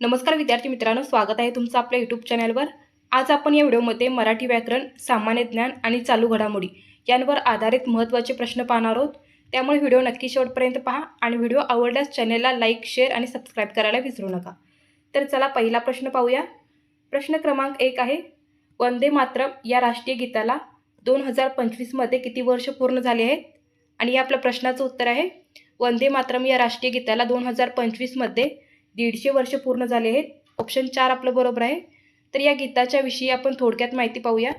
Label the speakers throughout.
Speaker 1: नमस्कार विद्यार्थी मित्रांनो स्वागत आहे तुमचं आपल्या यूट्यूब चॅनलवर आज आपण या व्हिडिओमध्ये मराठी व्याकरण सामान्य ज्ञान आणि चालू घडामोडी यांवर आधारित महत्त्वाचे प्रश्न पाहणार आहोत. त्यामुळे व्हिडिओ नक्की शेवटपर्यंत पहा आणि व्हिडिओ आवडल्यास चॅनलला लाईक शेअर आणि सबस्क्राईब करायला विसरू नका. तर चला पहिला प्रश्न पाहूया. प्रश्न क्रमांक एक आहे वंदे मातरम या राष्ट्रीय गीताला दोन हजार पंचवीसमध्ये किती वर्ष पूर्ण झाले आहेत? आणि या आपल्या प्रश्नाचं उत्तर आहे वंदे मातरम या राष्ट्रीय गीताला दोन हजार पंचवीसमध्ये दीडशे वर्ष पूर्ण झाले आहेत. ऑप्शन चार आपलं बरोबर आहे. तर या गीताच्या विषयी आपण थोडक्यात माहिती पाहूया.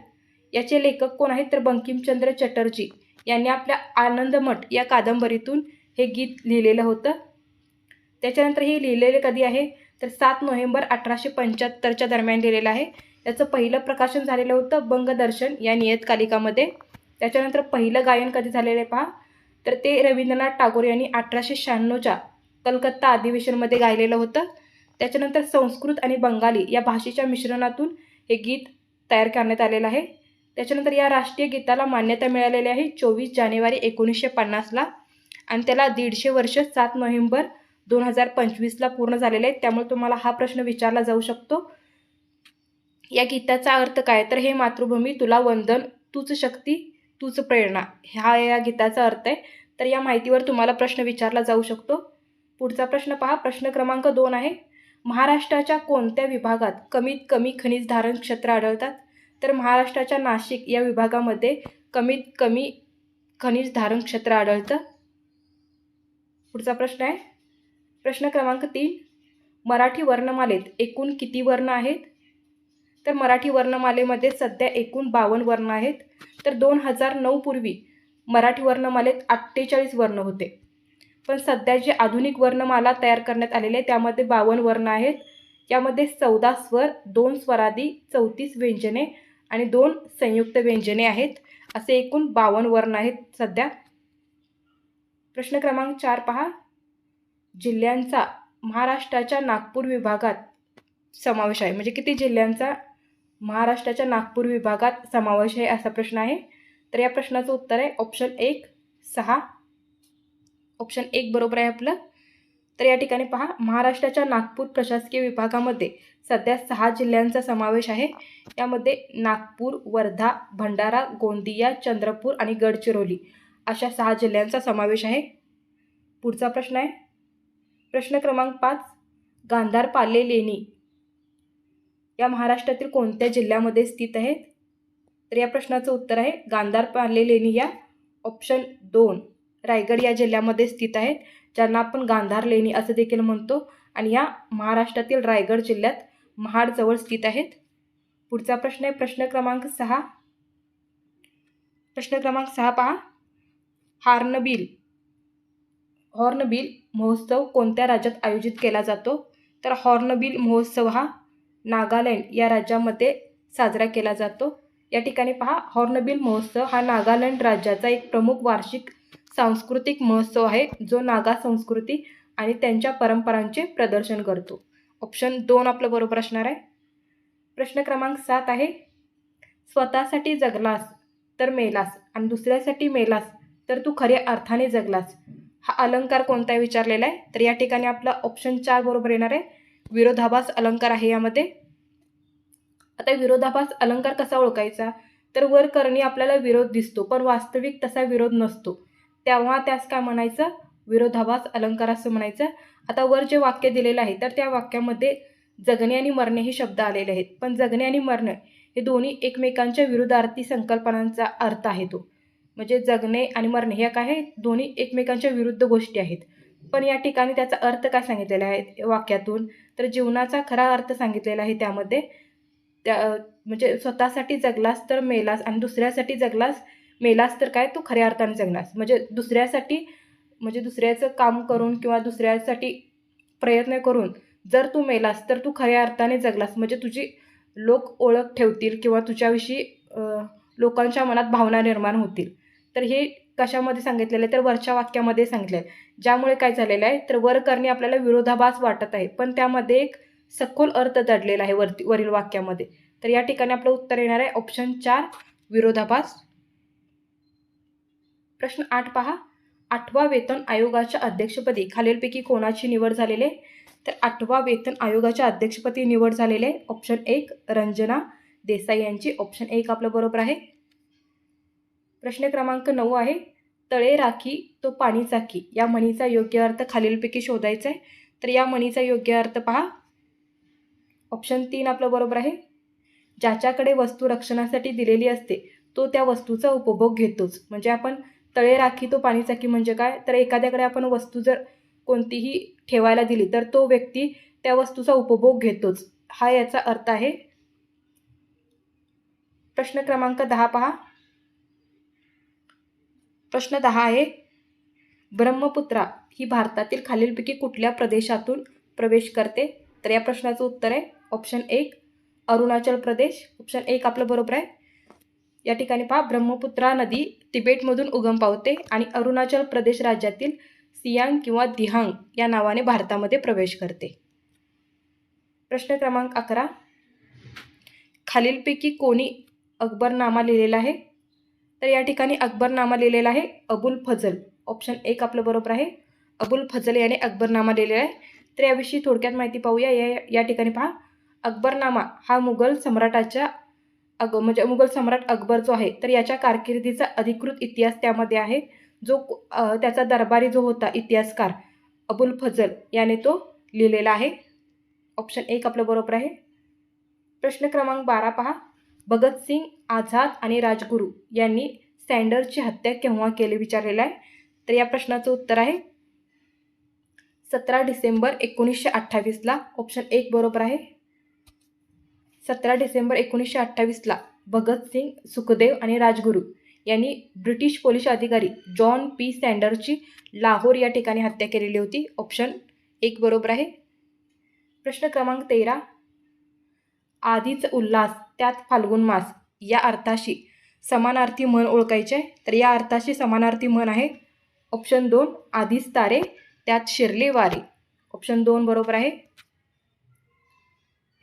Speaker 1: याचे लेखक कोण आहेत? तर बंकिमचंद्र चटर्जी यांनी आपल्या आनंदमठ या कादंबरीतून हे गीत लिहिलेलं होतं. त्याच्यानंतर हे लिहिलेले कधी आहे? तर सात नोव्हेंबर अठराशे पंच्याहत्तरच्या दरम्यान लिहिलेलं आहे. त्याचं पहिलं प्रकाशन झालेलं होतं बंगदर्शन या नियतकालिकामध्ये त्याच्यानंतर पहिलं गायन कधी झालेलं आहे पहा? तर ते रवींद्रनाथ टागोर यांनी अठराशे शहाण्णवच्या कलकत्ता अधिवेशनमध्ये गायलेलं होतं. त्याच्यानंतर संस्कृत आणि बंगाली या भाषेच्या मिश्रणातून हे गीत तयार करण्यात आलेलं आहे. त्याच्यानंतर या राष्ट्रीय गीताला मान्यता मिळालेली आहे चोवीस जानेवारी एकोणीसशे पन्नासला. आणि त्याला दीडशे वर्ष सात नोव्हेंबर दोन हजार पंचवीसला पूर्ण झालेले आहेत. त्यामुळे तुम्हाला हा प्रश्न विचारला जाऊ शकतो. या गीताचा अर्थ काय? तर हे मातृभूमी तुला वंदन तूच शक्ती तूच प्रेरणा हा या गीताचा अर्थ आहे. तर या माहितीवर तुम्हाला प्रश्न विचारला जाऊ शकतो. पुढचा प्रश्न पहा. प्रश्न क्रमांक दोन आहे. महाराष्ट्राच्या कोणत्या विभागात कमीत कमी खनिज धारण क्षेत्र आढळतात? तर महाराष्ट्राच्या नाशिक या विभागामध्ये कमीत कमी खनिज धारण क्षेत्र आढळतं. पुढचा प्रश्न आहे. प्रश्न क्रमांक तीन. मराठी वर्णमालेत एकूण किती वर्ण आहेत? तर मराठी वर्णमालेमध्ये सध्या एकूण बावन्न वर्ण आहेत. तर दोन हजार नऊ पूर्वी मराठी वर्णमालेत अठ्ठेचाळीस वर्ण होते. पण सध्या जे आधुनिक वर्णमाला तयार करण्यात आलेले आहे त्यामध्ये बावन्न वर्ण आहेत. यामध्ये चौदा स्वर दोन स्वरादी चौतीस व्यंजने आणि दोन संयुक्त व्यंजने आहेत. असे एकूण बावन्न वर्ण आहेत सध्या. प्रश्न क्रमांक चार पहा. जिल्ह्यांचा महाराष्ट्राच्या नागपूर विभागात समावेश आहे. म्हणजे किती जिल्ह्यांचा महाराष्ट्राच्या नागपूर विभागात समावेश आहे असा प्रश्न आहे. तर या प्रश्नाचं उत्तर आहे ऑप्शन एक सहा ऑप्शन एक बरोबर आहे आपलं. तर या ठिकाणी पहा महाराष्ट्राच्या नागपूर प्रशासकीय विभागामध्ये सध्या सहा जिल्ह्यांचा समावेश आहे. यामध्ये नागपूर वर्धा भंडारा गोंदिया चंद्रपूर आणि गडचिरोली अशा सहा जिल्ह्यांचा समावेश आहे. पुढचा प्रश्न आहे. प्रश्न क्रमांक पाच गांधार पाले लेणी या महाराष्ट्रातील कोणत्या जिल्ह्यामध्ये स्थित आहेत? तर या प्रश्नाचं उत्तर आहे गांधार पाले लेणी या. ऑप्शन दोन रायगड या जिल्ह्यामध्ये स्थित आहेत ज्यांना आपण गांधार लेणी असं देखील म्हणतो. आणि या महाराष्ट्रातील रायगड जिल्ह्यात महाडजवळ स्थित आहेत. पुढचा प्रश्न आहे प्रश्न क्रमांक सहा. प्रश्न क्रमांक सहा पहा. हार्नबिल. हॉर्नबिल महोत्सव कोणत्या राज्यात आयोजित केला जातो? तर हॉर्नबिल महोत्सव हा नागालँड या राज्यामध्ये साजरा केला जातो. या ठिकाणी पहा हॉर्नबिल महोत्सव हा नागालँड राज्याचा एक प्रमुख वार्षिक सांस्कृतिक महोत्सव आहे जो नागा संस्कृती आणि त्यांच्या परंपरांचे प्रदर्शन करतो. ऑप्शन दोन आपलं बरोबर असणार आहे. प्रश्न क्रमांक सात आहे. स्वतःसाठी जगलास तर मेलास आणि दुसऱ्यासाठी मेलास तर तू खऱ्या अर्थाने जगलास. हा अलंकार कोणता आहे विचारलेला आहे तर या ठिकाणी आपला ऑप्शन चार बरोबर येणार आहे. विरोधाभास अलंकार आहे यामध्ये. आता विरोधाभास अलंकार कसा ओळखायचा? तर वर करणी आपल्याला विरोध दिसतो पण वास्तविक तसा विरोध नसतो. तेव्हा त्यास काय म्हणायचं? विरोधाभास अलंकार असं म्हणायचं. आता वर जे वाक्य दिलेलं आहे तर त्या वाक्यामध्ये जगणे आणि मरणे हे शब्द आलेले आहेत. पण जगणे आणि मरणे हे दोन्ही एकमेकांच्या विरुद्धार्थी संकल्पनांचा अर्थ आहे तो हो. म्हणजे जगणे आणि मरणे ह्या काय दोन्ही एकमेकांच्या विरुद्ध गोष्टी आहेत. पण या ठिकाणी त्याचा अर्थ काय सांगितलेला आहे वाक्यातून? तर जीवनाचा खरा अर्थ सांगितलेला आहे त्यामध्ये. त्या म्हणजे स्वतःसाठी जगलास तर मेलास आणि दुसऱ्यासाठी जगलास मेलास तर काय? तू खऱ्या अर्थाने जगलास म्हणजे दुसऱ्यासाठी म्हणजे दुसऱ्याचं काम करून किंवा दुसऱ्यासाठी प्रयत्न करून जर तू मेलास तर तू खऱ्या अर्थाने जगलास. म्हणजे तुझी लोक ओळख ठेवतील किंवा तुझ्याविषयी लोकांच्या मनात भावना निर्माण होतील. तर हे कशामध्ये सांगितलेलं आहे? तर वरच्या वाक्यामध्ये सांगितलं आहे ज्यामुळे काय झालेलं आहे? तर वर करणे आपल्याला विरोधाभास वाटत आहे. पण त्यामध्ये एक सखोल अर्थ दडलेला आहे वरती वरील वाक्यामध्ये. तर या ठिकाणी आपलं उत्तर येणार आहे. ऑप्शन चार विरोधाभास प्रश्न आठ पहा. आठवा वेतन आयोगाच्या अध्यक्षपदी खालीलपैकी कोणाची निवड झालेली आहे? तर आठवा वेतन आयोगाच्या अध्यक्षपदी निवड झालेले आहे. ऑप्शन एक रंजना देसाई यांची. ऑप्शन एक आपलं बरोबर आहे. प्रश्न क्रमांक नऊ आहे. तळे राखी तो पाणी चाकी या म्हणीचा योग्य अर्थ खालीलपैकी शोधायचा आहे. तर या म्हणीचा योग्य अर्थ पहा. ऑप्शन तीन आपलं बरोबर आहे. ज्याच्याकडे वस्तू रक्षणासाठी दिलेली असते तो त्या वस्तूचा उपभोग घेतोच. म्हणजे आपण तळे राखी तो पाणी चाकी म्हणजे काय? तर एखाद्याकडे आपण वस्तू जर कोणतीही ठेवायला दिली तर तो व्यक्ती त्या वस्तूचा उपभोग घेतोच. हा याचा अर्थ आहे. प्रश्न क्रमांक दहा पहा. प्रश्न दहा आहे. ब्रह्मपुत्रा ही भारतातील खालीलपैकी कुठल्या प्रदेशातून प्रवेश करते? तर या प्रश्नाचं उत्तर आहे. ऑप्शन एक अरुणाचल प्रदेश. ऑप्शन एक आपलं बरोबर आहे. या ठिकाणी पहा. ब्रह्मपुत्रा नदी तिबेटमधून उगम पावते आणि अरुणाचल प्रदेश राज्यातील सियांग किंवा दिहांग या नावाने भारतामध्ये प्रवेश करते. प्रश्न क्रमांक अकरा. खालीलपैकी कोणी अकबरनामा लिहिलेला आहे? तर या ठिकाणी अकबरनामा लिहिलेला आहे अबुल फजल. ऑप्शन एक आपलं बरोबर आहे. अबुल फजल याने अकबरनामा लिहिलेला आहे. तर याविषयी थोडक्यात माहिती पाहूया. या या ठिकाणी पहा. अकबरनामा हा मुघल सम्राटाच्या अग म्हणजे मुघल सम्राट अकबर जो आहे तर याच्या कारकिर्दीचा अधिकृत इतिहास त्यामध्ये आहे. जो त्याचा दरबारी जो होता इतिहासकार अबुल फजल याने तो लिहिलेला आहे. ऑप्शन एक आपलं बरोबर आहे. प्रश्न क्रमांक बारा पहा. भगतसिंग आझाद आणि राजगुरू यांनी सँडरची हत्या केव्हा केली विचारलेलं आहे? तर या प्रश्नाचं उत्तर आहे. सतरा डिसेंबर एकोणीसशे अठ्ठावीसला ऑप्शन एक बरोबर आहे. सतरा डिसेंबर एकोणीसशे अठ्ठावीसला भगतसिंग सुखदेव आणि राजगुरू यांनी ब्रिटिश पोलीस अधिकारी जॉन पी सँडरची लाहोर या ठिकाणी हत्या केलेली होती. ऑप्शन एक बरोबर आहे. प्रश्न क्रमांक तेरा. आधीच उल्हास त्यात फाल्गुन मास या अर्थाशी समानार्थी म्हण ओळखायचे आहे. तर या अर्थाशी समानार्थी म्हण आहे. ऑप्शन दोन आधीच तारे त्यात शिरले वारे. ऑप्शन दोन बरोबर आहे.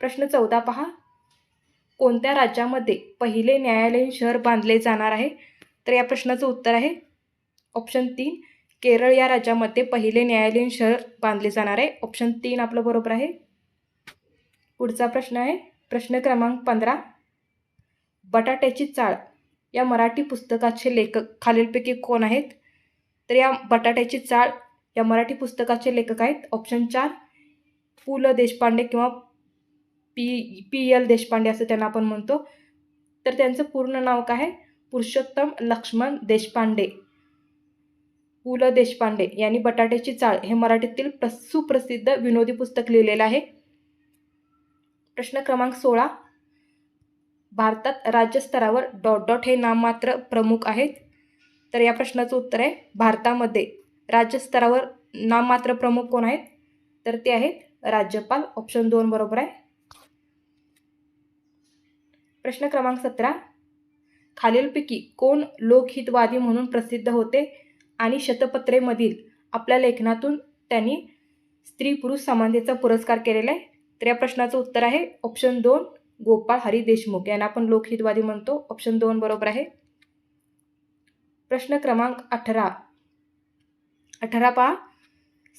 Speaker 1: प्रश्न चौदा पहा. कोणत्या राज्यामध्ये पहिले न्यायालयीन शहर बांधले जाणार आहे? तर या प्रश्नाचं उत्तर आहे. ऑप्शन तीन केरळ या राज्यामध्ये पहिले न्यायालयीन शहर बांधले जाणार आहे. ऑप्शन तीन आपलं बरोबर आहे. पुढचा प्रश्न आहे. प्रश्न क्रमांक पंधरा बटाट्याची चाळ या मराठी पुस्तकाचे लेखक खालीलपैकी कोण आहेत? तर या बटाट्याची चाळ या मराठी पुस्तकाचे लेखक आहेत. ऑप्शन चार पु ल देशपांडे किंवा पी पी एल देशपांडे असं त्यांना आपण म्हणतो. तर त्यांचं पूर्ण नाव काय आहे? पुरुषोत्तम लक्ष्मण देशपांडे. पु ल देशपांडे यांनी बटाट्याची चाळ हे मराठीतील प्र सुप्रसिद्ध विनोदी पुस्तक लिहिलेलं आहे. प्रश्न क्रमांक सोळा. भारतात राज्यस्तरावर डॉट डॉट हे नाममात्र प्रमुख आहेत. तर या प्रश्नाचं उत्तर आहे भारतामध्ये. राज्यस्तरावर नाममात्र प्रमुख कोण आहेत? तर ते आहेत राज्यपाल ऑप्शन दोन बरोबर आहे. प्रश्न क्रमांक सतरा. खालीलपैकी कोण लोकहितवादी म्हणून प्रसिद्ध होते आणि शतपत्रेमधील आपल्या लेखनातून त्यांनी स्त्री पुरुष समानतेचा पुरस्कार केलेला आहे? तर या प्रश्नाचं उत्तर आहे ऑप्शन दोन गोपाळ हरी देशमुख. यांना आपण लोकहितवादी म्हणतो. ऑप्शन दोन बरोबर आहे. प्रश्न क्रमांक अठरा. अठरा पहा.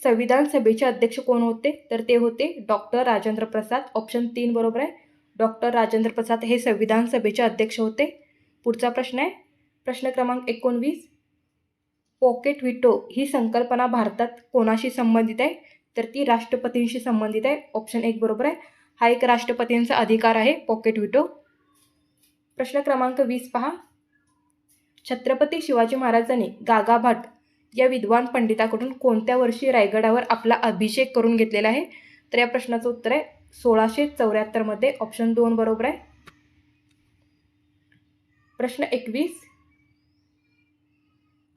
Speaker 1: संविधान सभेचे अध्यक्ष कोण होते? तर ते होते डॉक्टर राजेंद्र प्रसाद. ऑप्शन तीन बरोबर आहे. डॉक्टर राजेंद्र प्रसाद हे संविधान सभेचे अध्यक्ष होते. पुढचा प्रश्न आहे. प्रश्न क्रमांक एकोणवीस. पॉकेट व्हिटो ही संकल्पना भारतात कोणाशी संबंधित आहे? तर ती राष्ट्रपतींशी संबंधित आहे. ऑप्शन एक बरोबर आहे. हा एक राष्ट्रपतींचा अधिकार आहे पॉकेट व्हिटो प्रश्न क्रमांक वीस पहा. छत्रपती शिवाजी महाराजांनी गागाभाट या विद्वान पंडिताकडून कोणत्या वर्षी रायगडावर आपला अभिषेक करून घेतलेला आहे? तर या प्रश्नाचं उत्तर आहे. सोळाशे चौऱ्याहत्तरमध्ये ऑप्शन दोन बरोबर आहे. प्रश्न एकवीस.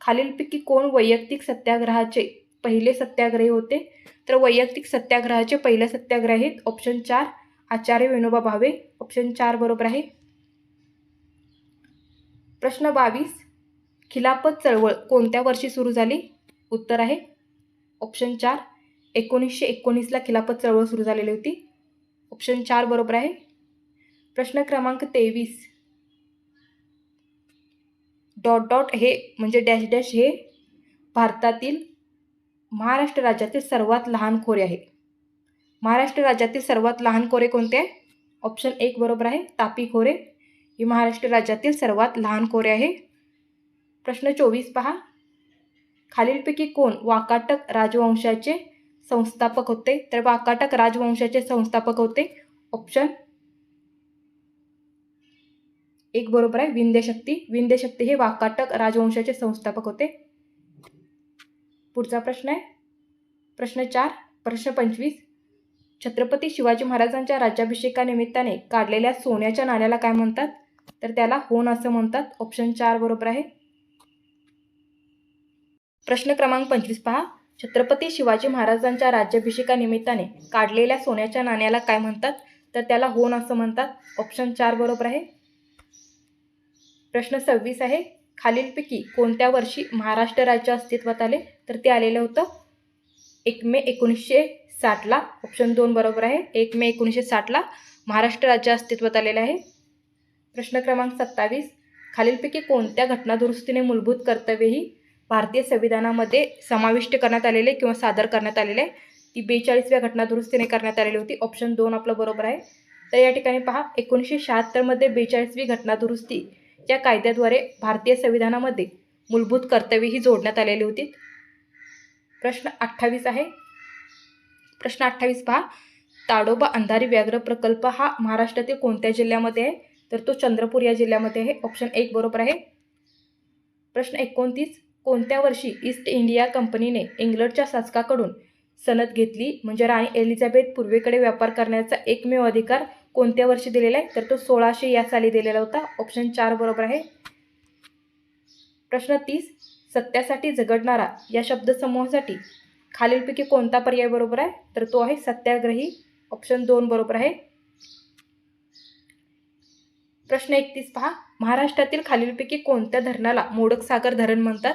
Speaker 1: खालीलपैकी कोण वैयक्तिक सत्याग्रहाचे पहिले सत्याग्रही होते? तर वैयक्तिक सत्याग्रहाचे पहिले सत्याग्रही आहेत ऑप्शन चार. आचार्य विनोबा भावे ऑप्शन चार बरोबर आहे. प्रश्न बावीस. खिलाफत चळवळ कोणत्या वर्षी सुरू झाली? उत्तर आहे. ऑप्शन चार. एकोणीसशे एकोणीसला खिलाफत चळवळ सुरू झालेली होती. ऑप्शन चार बरोबर आहे. प्रश्न क्रमांक तेवीस. डॉट डॉट हे म्हणजे डॅश डॅश हे भारतातील महाराष्ट्र राज्यातील सर्वात लहान खोरे आहे. महाराष्ट्र राज्यातील सर्वात लहान खोरे कोणते आहे? ऑप्शन एक बरोबर आहे तापी खोरे. ही महाराष्ट्र राज्यातील सर्वात लहान खोरे आहे. प्रश्न चोवीस पहा. खालीलपैकी कोण वाकाटक राजवंशाचे संस्थापक होते. तर वाकाटक राजवंशाचे संस्थापक होते. ऑप्शन एक बरोबर आहे. विंध्यशक्ती. विंध्यशक्ती हे वाकाटक राजवंशाचे संस्थापक होते. पुढचा प्रश्न आहे. प्रश्न चार. प्रश्न पंचवीस. छत्रपती शिवाजी महाराजांच्या राज्याभिषेकानिमित्ताने काढलेल्या सोन्याच्या नाण्याला काय म्हणतात? तर त्याला होन असं म्हणतात. ऑप्शन चार बरोबर आहे. प्रश्न क्रमांक पंचवीस पहा. छत्रपती शिवाजी महाराजांच्या राज्याभिषेकानिमित्ताने काढलेल्या सोन्याच्या नाण्याला काय म्हणतात? तर त्याला होन असं म्हणतात. ऑप्शन चार बरोबर आहे. प्रश्न सव्वीस आहे. खालीलपैकी कोणत्या वर्षी महाराष्ट्र राज्य अस्तित्वात आले? तर ते आलेलं होतं एक मे एकोणीसशे साठला ऑप्शन दोन बरोबर आहे. एक मे एकोणीसशे साठला महाराष्ट्र राज्य अस्तित्वात आलेलं आहे. प्रश्न क्रमांक सत्तावीस. खालीलपैकी कोणत्या घटनादुरुस्तीने मूलभूत कर्तव्यही भारतीय संविधानामध्ये समाविष्ट करण्यात आलेले किंवा सादर करण्यात आलेले आहे. ती बेचाळीसव्या घटनादुरुस्तीने करण्यात आलेली होती. ऑप्शन दोन आपलं बरोबर आहे. तर या ठिकाणी पहा एकोणीसशे शहात्तरमध्ये बेचाळीसवी घटनादुरुस्ती या कायद्याद्वारे भारतीय संविधानामध्ये मूलभूत कर्तव्यही जोडण्यात आलेली होती. प्रश्न अठ्ठावीस आहे. प्रश्न अठ्ठावीस पहा. ताडोबा अंधारी व्याघ्र प्रकल्प हा महाराष्ट्रातील कोणत्या जिल्ह्यामध्ये आहे? तर तो चंद्रपूर या जिल्ह्यामध्ये आहे. ऑप्शन एक बरोबर आहे. प्रश्न एकोणतीस. कोणत्या वर्षी ईस्ट इंडिया कंपनीने इंग्लंडच्या शासकाकडून सनद घेतली? म्हणजे राणी एलिझाबेथ पूर्वेकडे व्यापार करण्याचा एकमेव अधिकार कोणत्या वर्षी दिलेला आहे? तर तो सोळाशे या साली दिलेला होता. ऑप्शन चार बरोबर आहे. प्रश्न तीस. सत्यासाठी झगडणारा या शब्दसमूहासाठी खालीलपैकी कोणता पर्याय बरोबर आहे? तर तो आहे सत्याग्रही. ऑप्शन दोन बरोबर आहे. प्रश्न एकतीस पहा. महाराष्ट्रातील खालीलपैकी कोणत्या धरणाला मोडक सागर धरण म्हणतात?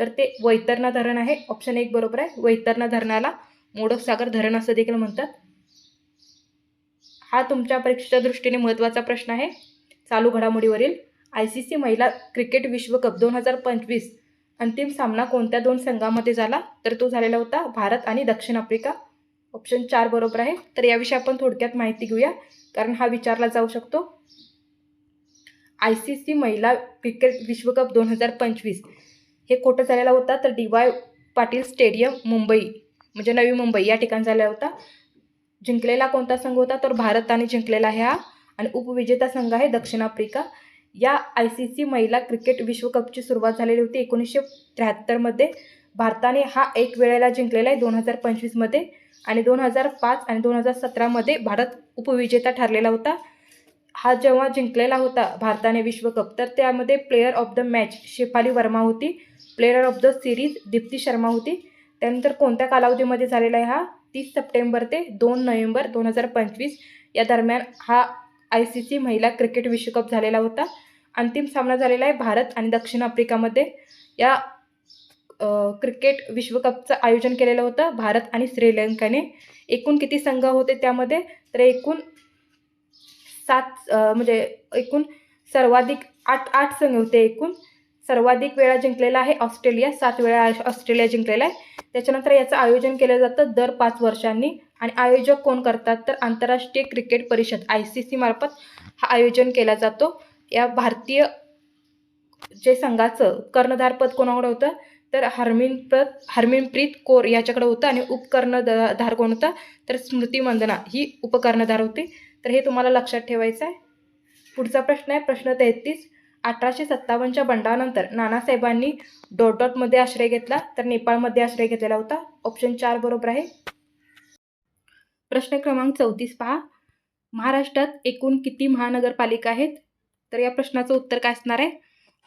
Speaker 1: तर ते वैतरणा धरण आहे. ऑप्शन एक बरोबर आहे. वैतरणा धरणाला मोडकसागर धरण असं देखील म्हणतात. हा तुमच्या परीक्षेच्या दृष्टीने महत्त्वाचा प्रश्न आहे. चालू घडामोडीवरील आय सी सी महिला क्रिकेट विश्वकप दोन हजार पंचवीस अंतिम सामना कोणत्या दोन संघामध्ये झाला? तर तो झालेला होता भारत आणि दक्षिण आफ्रिका. ऑप्शन चार बरोबर आहे. तर याविषयी आपण थोडक्यात माहिती घेऊया. कारण हा विचारला जाऊ शकतो. आय सी सी महिला क्रिकेट विश्वकप दोन हजार पंचवीस हे कुठं झालेला होता? तर D Y Patil stadium Mumbai. म्हणजे नवी मुंबई या ठिकाणी झाला होता. जिंकलेला कोणता संघ होता? तर भारताने जिंकलेला आहे हा. आणि उपविजेता संघ आहे दक्षिण आफ्रिका. या आय सी सी महिला क्रिकेट विश्वकपची सुरुवात झालेली होती एकोणीसशे त्र्याहत्तरमध्ये. भारताने हा एक वेळेला जिंकलेला आहे दोन हजार पंचवीसमध्ये. आणि दोन हजार पाच आणि दोन हजार सतरामध्ये भारत उपविजेता ठरलेला होता. हा जेव्हा जिंकलेला होता भारताने विश्वकप तर त्यामध्ये player of the match Shafali Verma होती. Player of the series Deepti Sharma होती. त्यानंतर कोणत्या कालावधीमध्ये झालेला आहे हा? तीस सप्टेंबर ते दोन नोव्हेंबर दोन हजार पंचवीस. या दरम्यान हा आय सी सी महिला क्रिकेट विश्वकप झालेला होता. अंतिम सामना झालेला आहे भारत आणि दक्षिण आफ्रिकामध्ये. या क्रिकेट विश्वकपचं आयोजन केलेलं होतं भारत आणि श्रीलंकाने. एकूण किती संघ होते त्यामध्ये? तर एकूण सात म्हणजे एकूण सर्वाधिक आठ आठ संघ होते एकूण. सर्वाधिक वेळा जिंकलेला आहे ऑस्ट्रेलिया सात वेळा ऑस्ट्रेलिया जिंकलेला आहे. त्याच्यानंतर याचं आयोजन केलं जातं दर पाच वर्षांनी. आणि आयोजक कोण करतात तर आंतरराष्ट्रीय क्रिकेट परिषद आय सी सी मार्फत हा आयोजन केला जातो. या भारतीय जे संघाचं कर्णधारपद कोणाकडे होतं? तर हरमिनप्रत हरमिनप्रीत कौर याच्याकडे होतं आणि उपकर्णधार कोण होता? तर स्मृती मंदना ही उपकर्णधार होती. तर हे तुम्हाला लक्षात ठेवायचं आहे. पुढचा प्रश्न आहे प्रश्न तेहतीस. अठराशे सत्तावन्नच्या बंडानंतर नानासाहेबांनी डॉटडॉटमध्ये आश्रय घेतला तर नेपाळमध्ये आश्रय घेतलेला होता. ऑप्शन चार बरोबर आहे. प्रश्न क्रमांक चौतीस पहा. महाराष्ट्रात एकूण किती महानगरपालिका आहेत? तर या प्रश्नाचं उत्तर काय असणार आहे?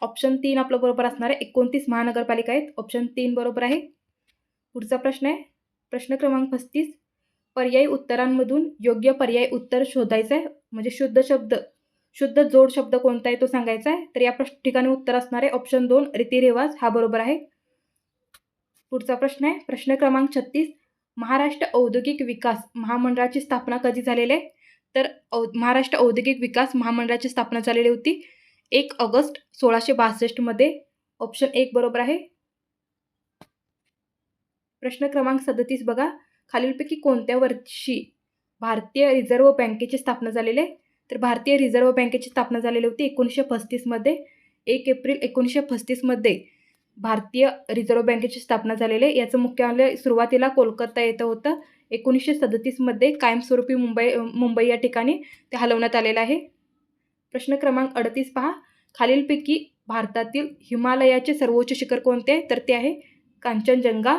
Speaker 1: ऑप्शन तीन आपलं बरोबर असणार आहे. एकोणतीस महानगरपालिका आहेत. ऑप्शन तीन बरोबर आहे. पुढचा प्रश्न आहे. प्रश्न क्रमांक पस्तीस. पर्यायी उत्तरांमधून योग्य पर्याय उत्तर शोधायचं आहे. म्हणजे शुद्ध शब्द. शुद्ध जोड शब्द कोणता आहे तो सांगायचा आहे तर या प्रश्न ठिकाणी उत्तर असणार आहे ऑप्शन दोन रीतिरिवाज हा बरोबर आहे. पुढचा प्रश्न आहे प्रश्न क्रमांक छत्तीस महाराष्ट्र औद्योगिक विकास महामंडळाची स्थापना कधी झालेली आहे? तर औ महाराष्ट्र औद्योगिक विकास महामंडळाची स्थापना झालेली होती एक ऑगस्ट सोळाशे बासष्टमध्ये ऑप्शन एक बरोबर आहे. प्रश्न क्रमांक सदतीस बघा खालीलपैकी कोणत्या वर्षी भारतीय रिझर्व्ह बँकेची स्थापना झालेली आहे? तर भारतीय रिझर्व्ह बँकेची स्थापना झालेली होती एकोणीसशे पस्तीसमध्ये एक एप्रिल एकोणीसशे पस्तीसमध्ये भारतीय रिझर्व्ह बँकेची स्थापना झालेली. आहे याचं मुख्यालय सुरुवातीला कोलकाता येतं होतं. एकोणीसशे सदतीसमध्ये कायमस्वरूपी मुंबई मुंबई या ठिकाणी ते हलवण्यात आलेलं आहे. प्रश्न क्रमांक अडतीस पहा. खालीलपैकी भारतातील हिमालयाचे सर्वोच्च शिखर कोणते आहे? तर ते आहे कांचनजंगा.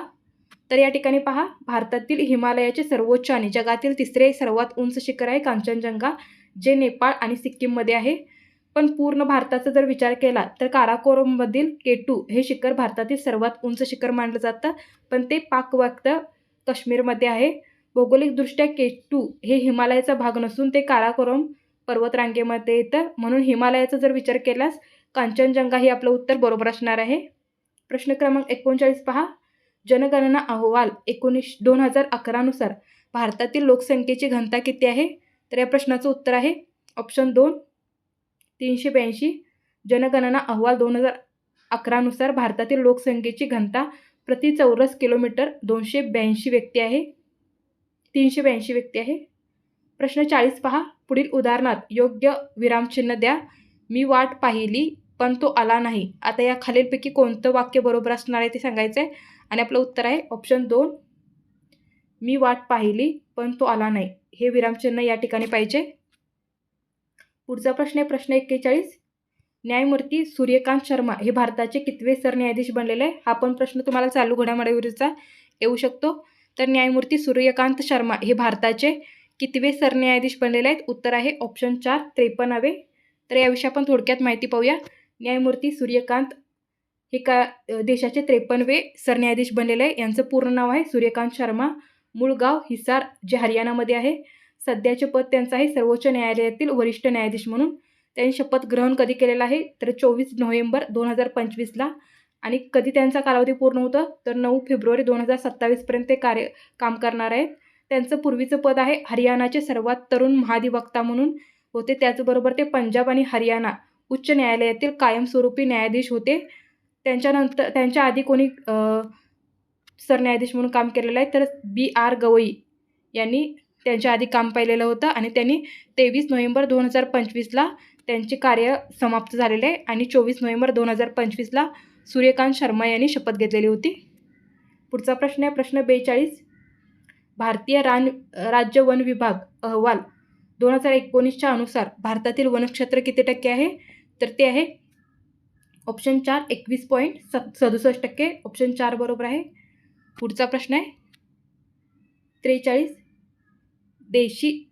Speaker 1: तर या ठिकाणी पहा. भारतातील हिमालयाचे सर्वोच्च आणि जगातील तिसरे सर्वात उंच शिखर आहे कांचनजंगा. जे नेपाळ आणि सिक्कीममध्ये आहे. पण पूर्ण भारताचा जर विचार केला तर काराकोरममधील केटू हे शिखर भारतातील सर्वात उंच शिखर मानलं जातं. पण ते पाकव्याप्त काश्मीरमध्ये आहे. भौगोलिकदृष्ट्या केटू हे हिमालयाचा भाग नसून ते काराकोरम पर्वतरांगेमध्ये येतं. म्हणून हिमालयाचा जर विचार केलास कांचनजंगा हे आपलं उत्तर बरोबर असणार आहे. प्रश्न क्रमांक एकोणचाळीस पहा. जनगणना अहवाल एकोणीस दोन हजार अकरानुसार भारतातील लोकसंख्येची घनता किती आहे? तर या प्रश्नाचं उत्तर आहे ऑप्शन दोन तीनशे ब्याऐंशी. जनगणना अहवाल दोन हजार अकरानुसार भारतातील लोकसंख्येची घनता प्रति चौरस किलोमीटर दोनशे ब्याऐंशी व्यक्ती आहे. तीनशे ब्याऐंशी व्यक्ती आहे. प्रश्न चाळीस पहा. पुढील उदाहरणात योग्य विरामचिन्ह द्या. मी वाट पाहिली पण तो आला नाही. आता या खालीलपैकी कोणतं वाक्य बरोबर असणार आहे ते सांगायचं आहे आणि आपलं उत्तर आहे ऑप्शन दोन मी वाट पाहिली पण तो आला नाही. हे विरामचिन्ह या ठिकाणी पाहिजे? पुढचा प्रश्न आहे प्रश्न एक्केचाळीस. न्यायमूर्ती सूर्यकांत शर्मा हे भारताचे कितवे सरन्यायाधीश बनलेले? आहे हा पण प्रश्न तुम्हाला चालू घडामोडीवरचा येऊ शकतो. तर न्यायमूर्ती सूर्यकांत शर्मा हे भारताचे कितवे सरन्यायाधीश बनलेले आहेत? उत्तर आहे ऑप्शन चार त्रेपन्नावे. तर याविषयी आपण थोडक्यात माहिती पाहूया. न्यायमूर्ती सूर्यकांत हे का देशाचे त्रेपन्नवे सरन्यायाधीश बनलेले आहे. यांचं पूर्ण नाव आहे सूर्यकांत शर्मा. मूळ गाव हिसार जे हरियाणामध्ये आहे. सध्याचे पद त्यांचं आहे सर्वोच्च न्यायालयातील वरिष्ठ न्यायाधीश म्हणून त्यांनी शपथ ग्रहण कधी केलेलं आहे? तर चोवीस नोव्हेंबर दोन हजार पंचवीसला. आणि कधी त्यांचा कालावधी पूर्ण होतं? तर नऊ फेब्रुवारी दोन हजार सत्तावीसपर्यंत ते कार्य काम करणार आहेत. त्यांचं पूर्वीचं पद आहे हरियाणाचे सर्वात तरुण महाधिवक्ता म्हणून होते. त्याचबरोबर ते पंजाब आणि हरियाणा उच्च न्यायालयातील कायमस्वरूपी न्यायाधीश होते. त्यांच्यानंतर त्यांच्या आधी कोणी सरन्यायाधीश म्हणून काम केलेलं आहे तर बी आर गवई यांनी त्यांच्या आधी काम पाहिलेलं होतं आणि त्यांनी तेवीस नोव्हेंबर दोन हजार पंचवीसला त्यांचे कार्य समाप्त झालेले आहे आणि चोवीस नोव्हेंबर दोन हजार पंचवीसला सूर्यकांत शर्मा यांनी शपथ घेतलेली होती. पुढचा प्रश्न आहे प्रश्न बेचाळीस. भारतीय रान राज्य वन विभाग अहवाल दोन हजार एकोणीसच्या अनुसार भारतातील वनक्षेत्र किती टक्के आहे? तर ते आहे ऑप्शन चार एकवीस पॉईंट स सदुसष्ट टक्के ऑप्शन चार बरोबर आहे. पुढचा प्रश्न आहे. त्रेचाळीस. देशी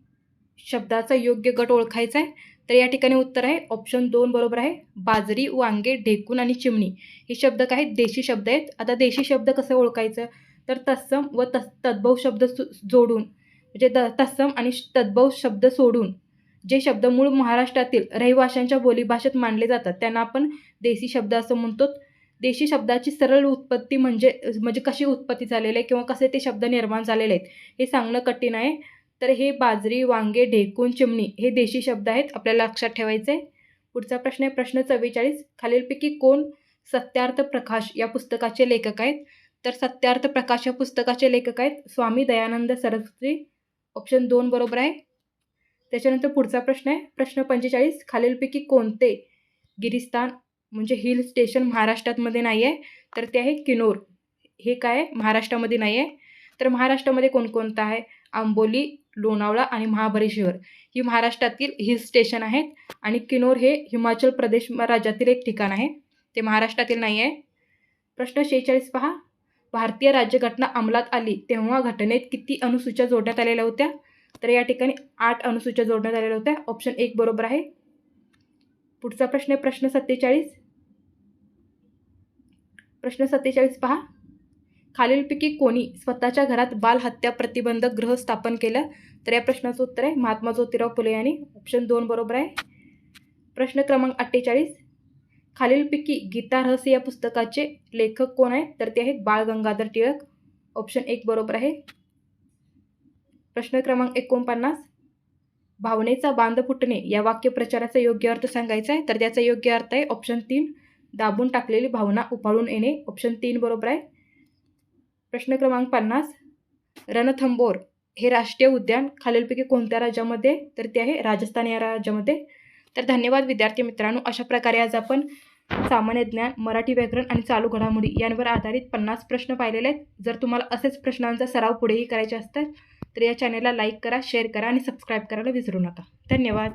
Speaker 1: शब्दाचा योग्य गट ओळखायचा आहे. तर या ठिकाणी उत्तर आहे. ऑप्शन दोन बरोबर आहे. बाजरी वांगे ढेकून आणि चिमणी. हे शब्द काय देशी शब्द आहेत. आता देशी शब्द कसं ओळखायचं? तर तत्सम व तस तद्भव शब्द सु जोडून म्हणजे द तत्सम आणि तद्भव शब्द सोडून जे शब्द मूळ महाराष्ट्रातील रहिवाशांच्या बोलीभाषेत मानले जातात त्यांना आपण देशी शब्द असं म्हणतो देशी शब्दाची सरळ उत्पत्ती म्हणजे म्हणजे कशी उत्पत्ती झालेली आहे किंवा कसे ते शब्द निर्माण झालेले आहेत हे सांगणं कठीण आहे. तर हे बाजरी वांगे ढेकून चिमणी हे देशी शब्द आहेत आपल्याला लक्षात ठेवायचे. आहे पुढचा प्रश्न आहे प्रश्न चव्वेचाळीस. खालीलपैकी कोण सत्यार्थ प्रकाश या पुस्तकाचे लेखक आहेत? तर सत्यार्थ प्रकाश या पुस्तकाचे लेखक आहेत स्वामी दयानंद सरस्वती. ऑप्शन दोन बरोबर आहे. त्याच्यानंतर पुढचा प्रश्न आहे प्रश्न पंचेचाळीस. खालीलपैकी कोणते गिरिस्तान म्हणजे हिल स्टेशन महाराष्ट्रातमध्ये नाही आहे तर ते आहे किनोर हे काय महाराष्ट्रामध्ये नाही आहे तर महाराष्ट्रामध्ये कोणकोणतं आहे? आंबोली लोणावळा आणि महाबळेश्वर. ही महाराष्ट्रातील हिल स्टेशन आहेत आणि किनोर हे हिमाचल प्रदेश राज्यातील एक ठिकाण आहे. ते महाराष्ट्रातील नाही आहे प्रश्न शेहेचाळीस पहा. भारतीय राज्यघटना अंमलात आली तेव्हा घटनेत किती अनुसूच्या जोडण्यात आलेल्या होत्या? तर या ठिकाणी आठ अनुसूच्या जोडण्यात आलेल्या होत्या. ऑप्शन एक बरोबर आहे. पुढचा प्रश्न आहे प्रश्न सत्तेचाळीस. प्रश्न सत्तेचाळीस पहा. खालीलपैकी कोणी स्वतःच्या घरात बालहत्या प्रतिबंधक गृह स्थापन केलं? तर या प्रश्नाचं उत्तर आहे महात्मा ज्योतिराव फुले यांनी. ऑप्शन दोन बरोबर आहे. प्रश्न क्रमांक अठ्ठेचाळीस. खालीलपैकी गीता रहस्य या पुस्तकाचे लेखक कोण आहेत? तर ते आहेत बाळ गंगाधर टिळक. ऑप्शन एक बरोबर आहे. प्रश्न क्रमांक एकोणपन्नास. भावनेचा बांध फुटणे या वाक्यप्रचाराचा योग्य अर्थ सांगायचा आहे. तर त्याचा योग्य अर्थ आहे ऑप्शन तीन. दाबून टाकलेली भावना उफाळून येणे. ऑप्शन तीन बरोबर आहे. प्रश्न क्रमांक पन्नास. रणथंबोर हे राष्ट्रीय उद्यान खालीलपैकी कोणत्या राज्यामध्ये? तर ते आहे राजस्थान या राज्यामध्ये. तर धन्यवाद विद्यार्थी मित्रांनो. अशा प्रकारे आज आपण सामान्य ज्ञान मराठी व्याकरण आणि चालू घडामोडी यांवर आधारित पन्नास प्रश्न पाहिलेले आहेत. जर तुम्हाला असेच प्रश्नांचा सराव पुढेही करायचे असतात तर या चॅनेलला लाईक करा शेअर करा आणि सबस्क्राईब करायला विसरू नका. धन्यवाद.